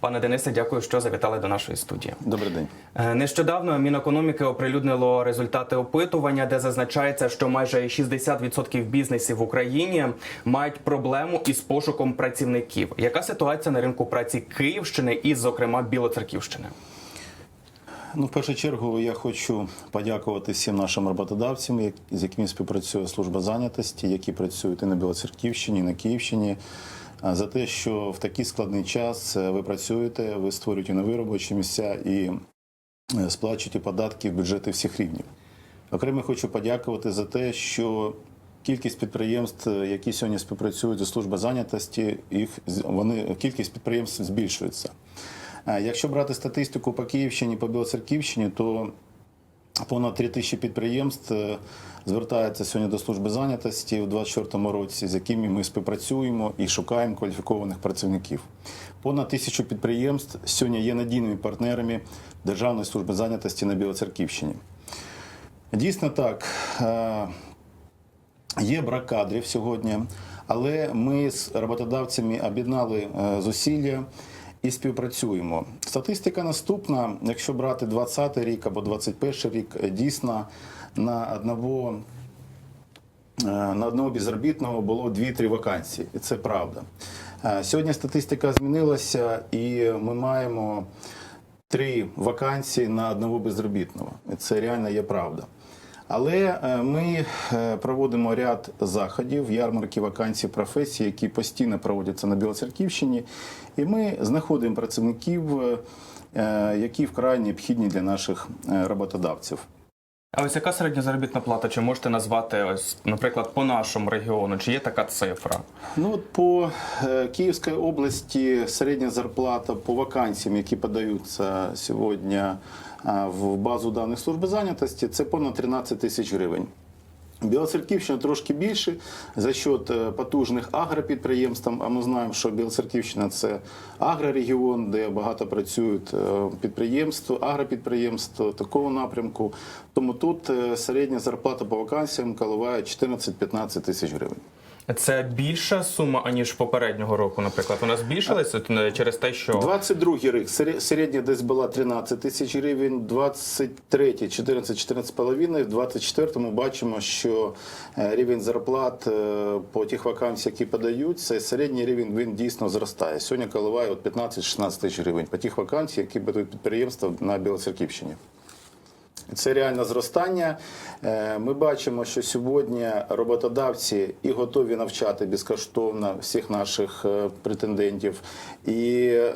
Пане Денисе, дякую, що завітали до нашої студії. Добрий день. Е, Нещодавно Мінекономіки оприлюднило результати опитування, де зазначається, що майже 60% бізнесів в Україні мають проблему із пошуком працівників. Яка ситуація на ринку праці Київщини і, зокрема, Білоцерківщини? Ну, в першу чергу я хочу подякувати всім нашим роботодавцям, з якими співпрацює служба зайнятості, які працюють і на Білоцерківщині, і на Київщині, за те, що в такий складний час е, ви працюєте, ви створюєте нові робочі місця і е, сплачуєте податки в бюджети всіх рівнів. Окремо хочу подякувати за те, що кількість підприємств, е, які сьогодні співпрацюють зі службою зайнятості, їх вони кількість підприємств збільшується. Якщо брати статистику по Київщині, по Білоцерківщині, то понад 3 тисячі підприємств е, звертаються сьогодні до служби зайнятості у 2024 році, з якими ми співпрацюємо і шукаємо кваліфікованих працівників. Понад тисячу підприємств сьогодні є надійними партнерами Державної служби зайнятості на Білоцерківщині. Дійсно так. е, Є брак кадрів сьогодні, але ми з роботодавцями об'єднали е, зусилля і співпрацюємо. Статистика наступна: якщо брати 20 рік або 21 рік, е, дійсно на одного. е, На одного безробітного було 2-3 вакансії, і це правда. Е, Сьогодні статистика змінилася, і ми маємо три вакансії на одного безробітного. І це реально є правда. Але е, ми е, проводимо ряд заходів, ярмарки вакансій професій, які постійно проводяться на Білоцерківщині, і ми знаходимо працівників, е, які вкрай необхідні для наших роботодавців. А ось яка середня заробітна плата? Чи можете назвати ось, наприклад, по нашому регіону? Чи є така цифра? Ну от по Київській області середня зарплата по вакансіям, які подаються сьогодні в базу даних служби зайнятості, це понад 13 тисяч гривень. Білоцерківщина трошки більше за счет е, потужних агропідприємств. А ми знаємо, що Білоцерківщина це агрорегіон, де багато працюють е, підприємств, агропідприємств такого напрямку. Тому тут е, середня зарплата по вакансіям коливає 14-15 тисяч гривень. Це більша сума аніж попереднього року, наприклад. Вона збільшилася через те, що 22 рік сере- середня десь була 13 тисяч гривень, 23 14 14,5, в 24 бачимо, що е, рівень зарплат е, по тих вакансіях, які подають, цей середній рівень він дійсно зростає. Сьогодні коливає от 15-16 тисяч гривень по тих вакансіях, які подають підприємства на Білоцерківщині. Це реальне зростання. Е, Ми бачимо, що сьогодні роботодавці і готові навчати безкоштовно всіх наших е, претендентів, і е,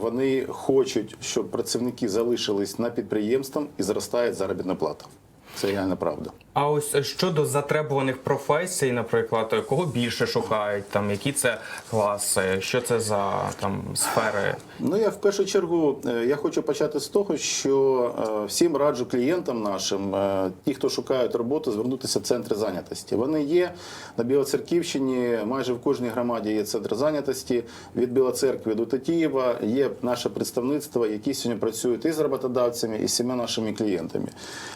вони хочуть, щоб працівники залишились на підприємствах і зростає заробітна плата. Це реальна правда. А ось щодо затребуваних професій, наприклад, кого більше шукають, там які це класи, що це за там сфери? Ну я в першу чергу е, я хочу почати з того, що е, всім раджу клієнтам нашим, е, ті, хто шукають роботу, звернутися в центри зайнятості. Вони є на Білоцерківщині, майже в кожній громаді є центр зайнятості. Від Білоцеркви до Тетіїва є наше представництво, які сьогодні працюють і з роботодавцями, і з всіма нашими клієнтами.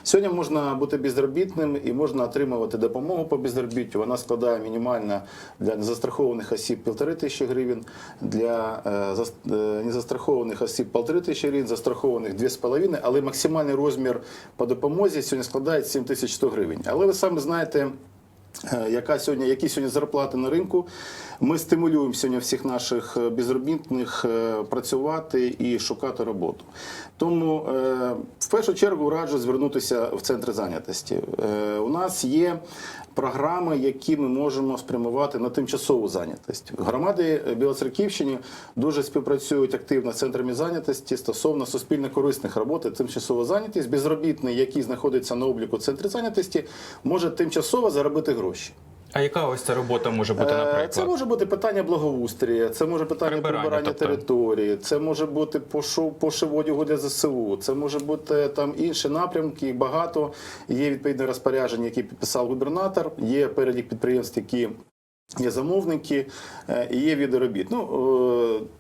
Сьогодні можна бути безробітним і можна отримувати допомогу по безробіттю. Вона складає мінімально для незастрахованих осіб півтори тисячі гривень, для е, е, незастрахованих осіб полтори тисячі гривень, застрахованих дві з половиною, але максимальний розмір по допомозі сьогодні складає 7100 гривень. Але ви самі знаєте. Е, Яка сьогодні, які сьогодні зарплати на ринку? Ми стимулюємо сьогодні всіх наших е, безробітних е, працювати і шукати роботу. Тому в першу чергу раджу звернутися в центр зайнятості. У нас є програми, які ми можемо спрямувати на тимчасову зайнятість. Громади Білоцерківщини дуже співпрацюють активно з центрами зайнятості стосовно суспільно-корисних робот і тимчасова зайнятість. Безробітний, який знаходиться на обліку в центрі зайнятості, може тимчасово заробити гроші. А яка ось ця робота може бути, Е, наприклад? Це може бути питання благоустрія, це може питання Прибирання, прибирання, тобто. території, це може бути пошив, пошив одягу для ЗСУ, це може бути там інші напрямки. Багато є відповідне розпорядження, які підписав губернатор. Є перелік підприємств, які. Є замовники е, і є види робіт. Ну,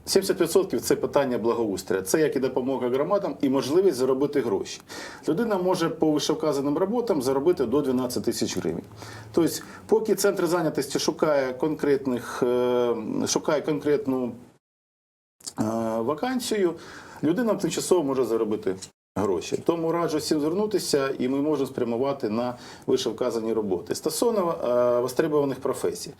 е, 70% це питання благоустрія. Це як і допомога громадам і можливість заробити гроші. Людина може по вищевказаним роботам заробити до 12 тисяч гривень. Тобто, поки центр зайнятості шукає конкретних, е, шукає конкретну е, вакансію, людина тимчасово може заробити гроші. Тому раджу всім звернутися, і ми можемо спрямувати на вище вказані роботи. Стосовно е, востребованих професій.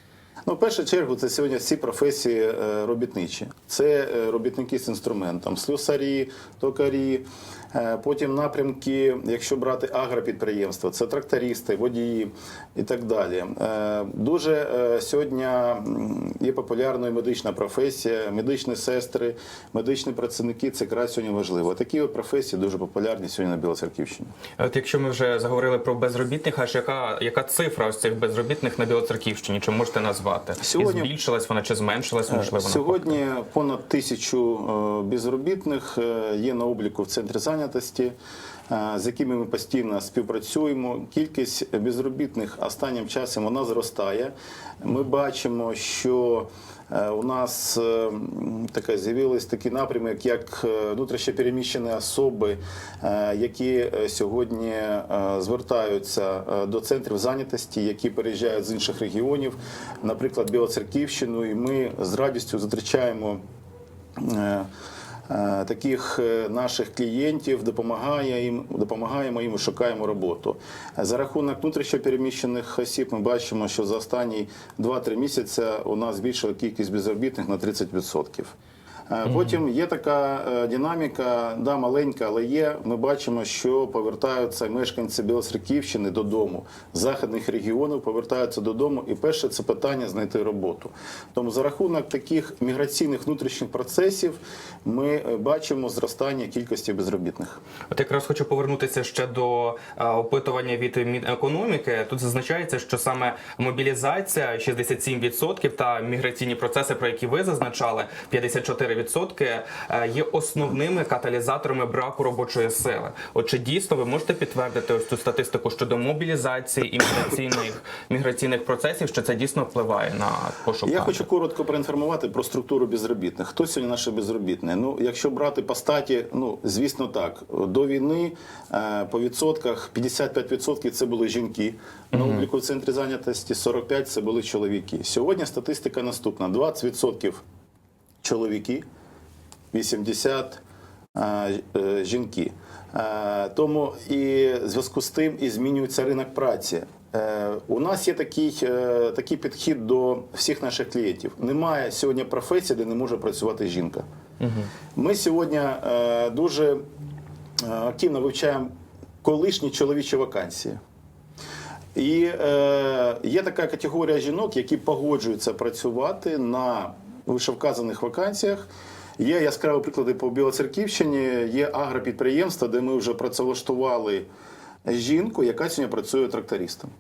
Ну, в першу чергу, це сьогодні всі професії е, робітничі. Це е, робітники з інструментом, слюсарі, токарі. Е, Потім напрямки, якщо брати агропідприємства, це трактористи, водії і так далі. Е, Дуже е, сьогодні є популярною медична професія, медичні сестри, медичні працівники це якраз сьогодні важливо. Такі от професії дуже популярні сьогодні на Білоцерківщині. От якщо ми вже заговорили про безробітних, аж яка, яка цифра ось цих безробітних на Білоцерківщині? Чи можете назвати? Сьогодні- І збільшилась вона чи зменшилась? Можливо, Сьогодні понад тисячу безробітних є на обліку в центрі зайнятості, е, з якими ми постійно співпрацюємо. Кількість безробітних останнім часом вона зростає. Ми бачимо, що е, у нас е, така з'явились такі напрямок, як внутрішньопереміщені особи, які сьогодні звертаються до центрів зайнятості, які переїжджають з інших регіонів, наприклад, Білоцерківщину, і ми з радістю зустрічаємо. Е, Таких е, наших клієнтів допомагає їм, допомагаємо їм і шукаємо роботу. За рахунок внутрішньопереміщених осіб ми бачимо, що за останні 2-3 місяці у нас збільшила кількість безробітних на 30%. Е, Потім є така е, динаміка, да, маленька, але є. Ми бачимо, що повертаються мешканці Білоцерківщини додому, з західних регіонів повертаються додому. І перше це питання знайти роботу. Тому за рахунок таких міграційних внутрішніх процесів ми е, бачимо зростання кількості безробітних. От якраз хочу повернутися ще до опитування від Мінекономіки. Тут зазначається, що саме мобілізація 67% та міграційні процеси, про які ви зазначали, 54% е, є основними каталізаторами браку робочої сили. От чи дійсно ви можете підтвердити ось цю статистику щодо мобілізації і міграційних міграційних процесів, що це дійсно впливає на пошук? Я хочу коротко проінформувати про структуру безробітних. Хто сьогодні наші безробітні? Ну, якщо брати по статі, ну звісно так. До війни е, по відсотках 55% це були жінки. На обліку в центрі зайнятості 45% це були чоловіки. Сьогодні статистика наступна: 20% чоловіки, 80% е, е, жінки. Е, Тому і в зв'язку з тим і змінюється ринок праці. У нас є такий, такий підхід до всіх наших клієнтів. Немає сьогодні професії, де не може працювати жінка. Ми сьогодні дуже активно вивчаємо колишні чоловічі вакансії. І е, є така категорія жінок, які погоджуються працювати на вишевказаних вакансіях. Є яскраві приклади по Білоцерківщині, є агропідприємства, де ми вже працевлаштували жінку, яка сьогодні працює трактористом.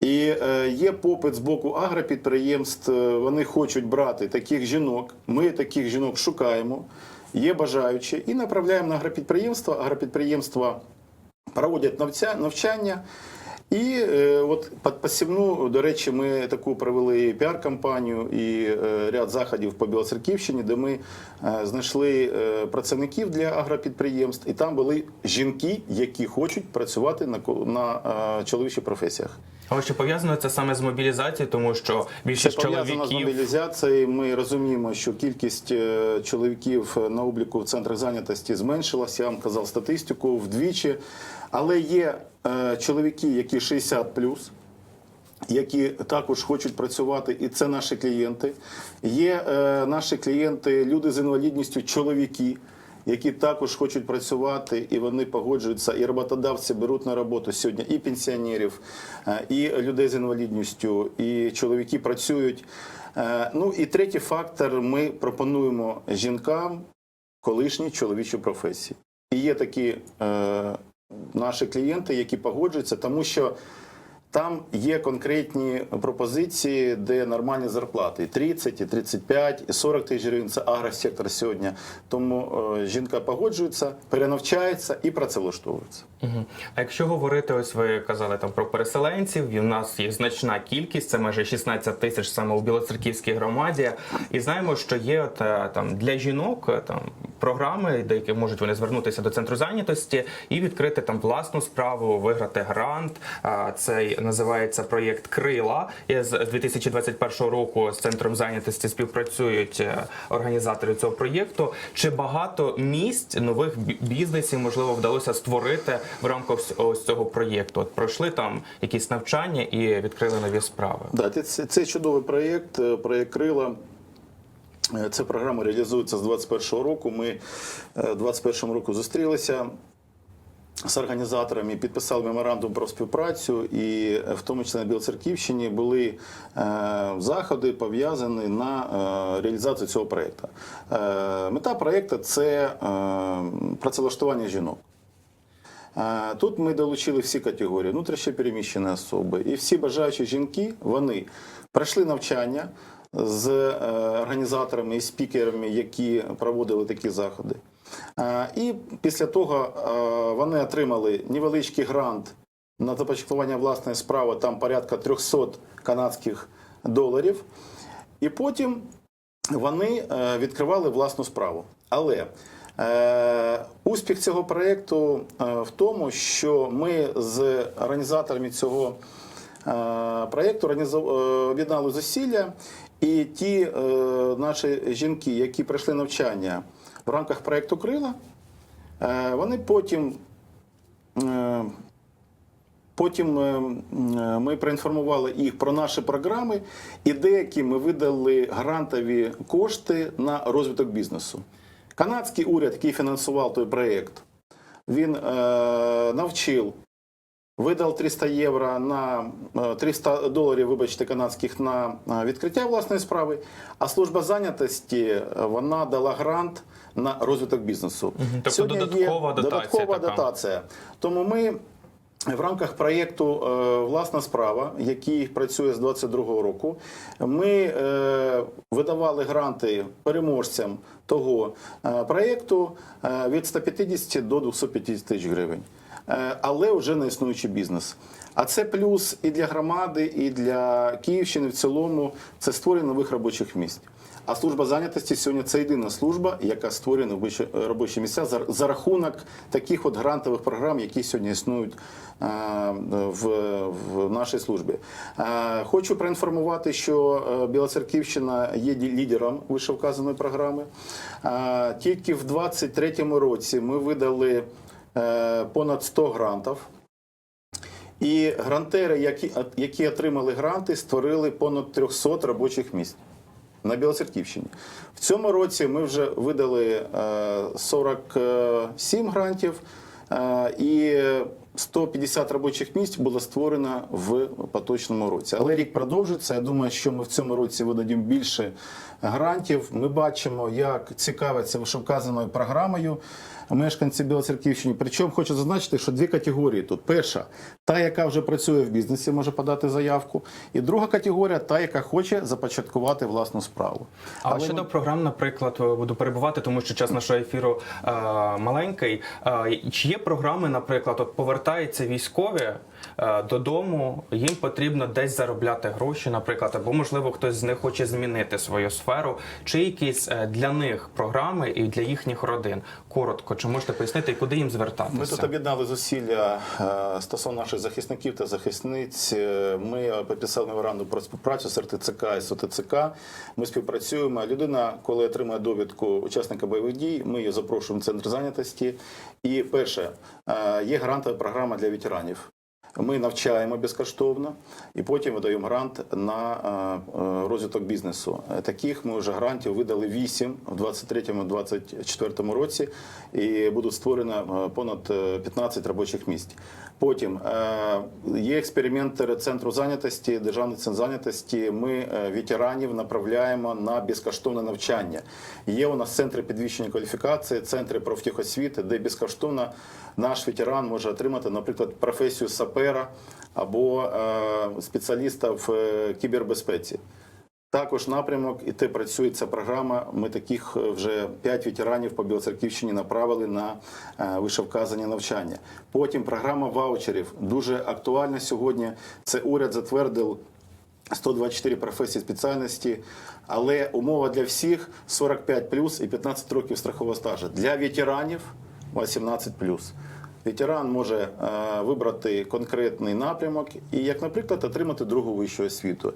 І е, є попит з боку агропідприємств. Вони хочуть брати таких жінок. Ми таких жінок шукаємо, є бажаючі, і направляємо на агропідприємства. Агропідприємства проводять навчання. І е, от посівну, до речі, ми таку провели піар-кампанію і е, ряд заходів по Білоцерківщині, де ми е, знайшли е, працівників для агропідприємств, і там були жінки, які хочуть працювати на, на е, чоловічих професіях. Але чи пов'язано це саме з мобілізацією, тому що Це більшість з чоловіків мобілізацією. Ми розуміємо, що кількість е, чоловіків на обліку в центрах зайнятості зменшилася. Я вам казав статистику вдвічі. Але є е, чоловіки, які 60 які також хочуть працювати, і це наші клієнти. Є е, наші клієнти, люди з інвалідністю, чоловіки, які також хочуть працювати, і вони погоджуються. І роботодавці беруть на роботу сьогодні і пенсіонерів, е, і людей з інвалідністю, і чоловіки працюють. Е, ну і третій фактор: ми пропонуємо жінкам колишні чоловічі професії. І є такі е, наші клієнти, які погоджуються, тому що там є конкретні пропозиції, де нормальні зарплати і 30, і 35, і 40 тисяч гривень. Це агросектор сьогодні. Тому е, жінка погоджується, перенавчається і працевлаштовується. Мгм. А якщо говорити, ось ви казали там про переселенців, і в нас є значна кількість, це майже 16 тисяч саме у Білоцерківській громаді. І знаємо, що є от, е, там для жінок е, там програми, де які можуть вони звернутися до центру зайнятості і відкрити там власну справу, виграти грант. Цей називається проєкт Крила. З 2021 року з центром зайнятості співпрацюють е, організатори цього проєкту. Чи багато місць нових бізнесів можливо вдалося створити в рамках ось- цього проєкту? От пройшли там якісь навчання і відкрили нові справи. Да, це, це це чудовий проєкт, е, проєкт Крила. Е, Ця програма реалізується з 21-го року. Ми в 21-му року зустрілися з організаторами, підписали меморандум про співпрацю, і е, в тому числі на Білоцерківщині були е, заходи пов'язані на реалізацію цього проєкту. Мета проєкту це працевлаштування жінок. Тут ми долучили всі категорії внутрішньопереміщені особи і всі бажаючі жінки вони пройшли навчання з е, організаторами і спікерами, які проводили такі заходи. Е, І після того е, вони отримали невеличкий грант на започаткування власної справи, там порядка 300 канадських доларів. І потім вони відкривали власну справу. Але успіх цього проєкту в тому, що ми з організаторами цього організу- е, об'єднали зусилля, і ті е, наші жінки, які пройшли навчання в рамках проєкту Крила, е, вони потім. Потім ми проінформували їх про наші програми, і деякі ми видали грантові кошти на розвиток бізнесу. Канадський уряд, який фінансував той проєкт, він навчив, видав 300 євро на е, 300 доларів, вибачте, канадських на е, відкриття власної справи. А служба зайнятості е, вона дала грант на розвиток бізнесу. тобто Сьогодні є додаткова дотація додаткова така. дотація. Тому ми в рамках проєкту е, Власна справа, який працює з 22-го року, ми е, видавали гранти переможцям того е, проєкту е, від 150 до 250 тисяч гривень. Е, Але вже на існуючий бізнес. А це плюс і для громади, і для Київщини в цілому це створення нових робочих місць. А служба зайнятості сьогодні це єдина служба, яка створює робочі, місця за, рахунок таких от грантових програм, які сьогодні існують е, в, в нашій службі. Е, хочу проінформувати, що Білоцерківщина є лідером вишевказаної програми. Тільки в 2023 році ми видали понад 100 грантів. І грантери, які, які отримали гранти, створили понад 300 робочих місць на Білоцерківщині. В цьому році ми вже видали е, 47 грантів е, і 150 робочих місць було створено в поточному році. Але рік продовжується. Я думаю, що ми в цьому році видадимо більше грантів. Ми бачимо, як цікавиться вишевказаною програмою мешканці Білоцерківщини. Причому хочу зазначити, що дві категорії тут: перша та, яка вже працює в бізнесі, може подати заявку, і друга категорія та, яка хоче започаткувати власну справу. А Але щодо ми- програм, наприклад, буду перебувати, тому що час нашого ефіру е, маленький. Е, чи є програми, наприклад, от повертаються військові е, додому, їм потрібно десь заробляти гроші, наприклад, або можливо хтось з них хоче змінити свою сферу, чи якісь е, для них програми і для їхніх родин? Коротко, чи можете пояснити, і куди їм звертатися? Ми тут об'єднали зусилля е, стосовно наших захисників та захисниць. Е, Ми підписали меморандум про співпрацю з РТЦК і СОТЦК. Ми співпрацюємо. Людина, коли отримує довідку учасника бойових дій, ми її запрошуємо в центр зайнятості. І перше, е, є грантова програма для ветеранів. Ми навчаємо безкоштовно і потім видаємо грант на е, е, розвиток бізнесу. Таких ми вже грантів видали 8 в 23-24 році, і будуть створено е, понад е, 15 робочих місць. Потім є експеримент центру зайнятості, державний центр зайнятості. Ми ветеранів направляємо на безкоштовне навчання. Є у нас центри підвищення кваліфікації, центри профтехосвіти, де безкоштовно наш ветеран може отримати, наприклад, професію сапера або е, спеціаліста в е, кібербезпеці. Також напрямок, і те працює ця програма. Ми таких е, вже 5 ветеранів по Білоцерківщині направили на вишевказані навчання. Потім програма ваучерів дуже актуальна сьогодні. Це уряд затвердив 124 професії спеціальності, але умова для всіх 45 плюс і 15 років страхового стажу. Для ветеранів 18 плюс. Ветеран може е, вибрати конкретний напрямок і, як, наприклад, отримати другу вищу освіту.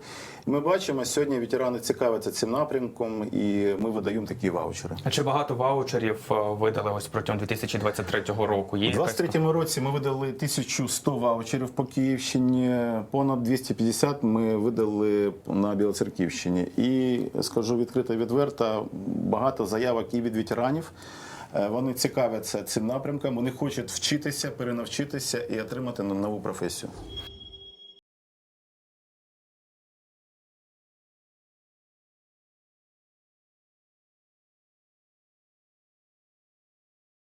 Ми бачимо, сьогодні ветерани цікавляться цим напрямком, і ми видаємо такі ваучери. А чи багато ваучерів е, видали ось протягом 2023 року? Є У якась 23 році ми видали 1100 ваучерів по Київщині, понад 250 ми видали на Білоцерківщині. І скажу відкрито відверто, багато заявок і від ветеранів. Е, Вони цікавляться цим напрямком, вони хочуть вчитися, перенавчитися і отримати нову професію.